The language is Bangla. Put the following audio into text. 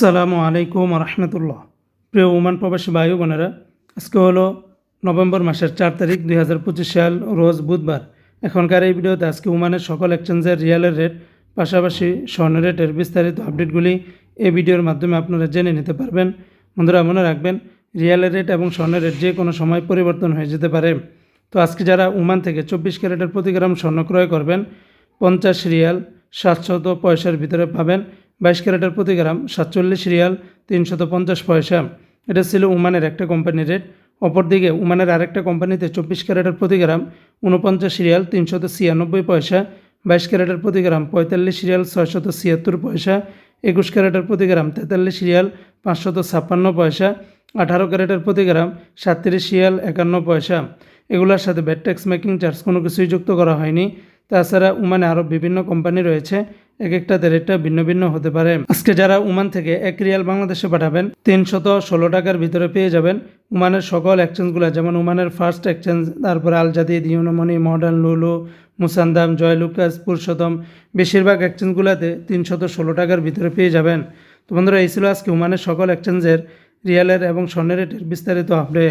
আসসালামু আলাইকুম রহমতুল্লাহ প্রিয় ওমান প্রবাসী বায়ু বোনেরা, আজকে হলো নভেম্বর মাসের চার তারিখ দুই হাজার পঁচিশ সাল, রোজ বুধবার। এখনকার এই ভিডিওতে আজকে ওমানের সকল এক্সচেঞ্জের রিয়ালের রেট, পাশাপাশি স্বর্ণ রেটের বিস্তারিত আপডেটগুলি এই ভিডিওর মাধ্যমে আপনারা জেনে নিতে পারবেন। বন্ধুরা, মনে রাখবেন, রিয়ালের রেট এবং স্বর্ণের রেট যে কোনো সময় পরিবর্তন হয়ে যেতে পারে। তো আজকে যারা ওমান থেকে চব্বিশ ক্যারেটের প্রতি গ্রাম স্বর্ণ ক্রয় করবেন, পঞ্চাশ রিয়াল সাতশত পয়সার ভিতরে পাবেন। বাইশ ক্যারেটের প্রতি গ্রাম, সাতচল্লিশ রিয়াল, তিনশত পঞ্চাশ পয়সা। এটা ছিল উমানের একটা কোম্পানির রেট। অপরদিকে উমানের আরেকটা কোম্পানিতে চব্বিশ ক্যারেটের প্রতি গ্রাম উনপঞ্চাশ রিয়াল, তিনশত ছিয়ানব্বই পয়সা। বাইশ ক্যারেটের প্রতি গ্রাম, পঁয়তাল্লিশ রিয়াল, ছয়শত ছিয়াত্তর পয়সা। একুশ ক্যারেটের প্রতি গ্রাম, তেতাল্লিশ রিয়াল, পাঁচশত ছাপ্পান্ন পয়সা। আঠারো ক্যারেটের প্রতি গ্রাম, সাতত্রিশ রিয়াল, একান্ন পয়সা। এগুলোর সাথে ব্যাট ট্যাক্স মেকিং চার্জ কোনো কিছুই যুক্ত করা হয়নি। তাছাড়া উমানে আরও বিভিন্ন কোম্পানি রয়েছে। এক একটাতে রেটটা ভিন্ন ভিন্ন হতে পারে। আজকে যারা উমান থেকে এক রিয়াল বাংলাদেশে পাঠাবেন, তিনশত ষোলো টাকার ভিতরে পেয়ে যাবেন উমানের সকল এক্সচেঞ্জগুলো যেমন উমানের ফার্স্ট এক্সচেঞ্জ তারপরে আলজাদি দিউনমণি মডার্ন লুলু, মুসান্দাম জয়লুকাস পুরুষোত্তম, বেশিরভাগ এক্সচেঞ্জগুলোতে তিনশত ষোলো টাকার ভিতরে পেয়ে যাবেন। তো বন্ধুরা, এই ছিল আজকে উমানের সকল এক্সচেঞ্জের রিয়ালের এবং স্বর্ণের রেটের বিস্তারিত আপডেট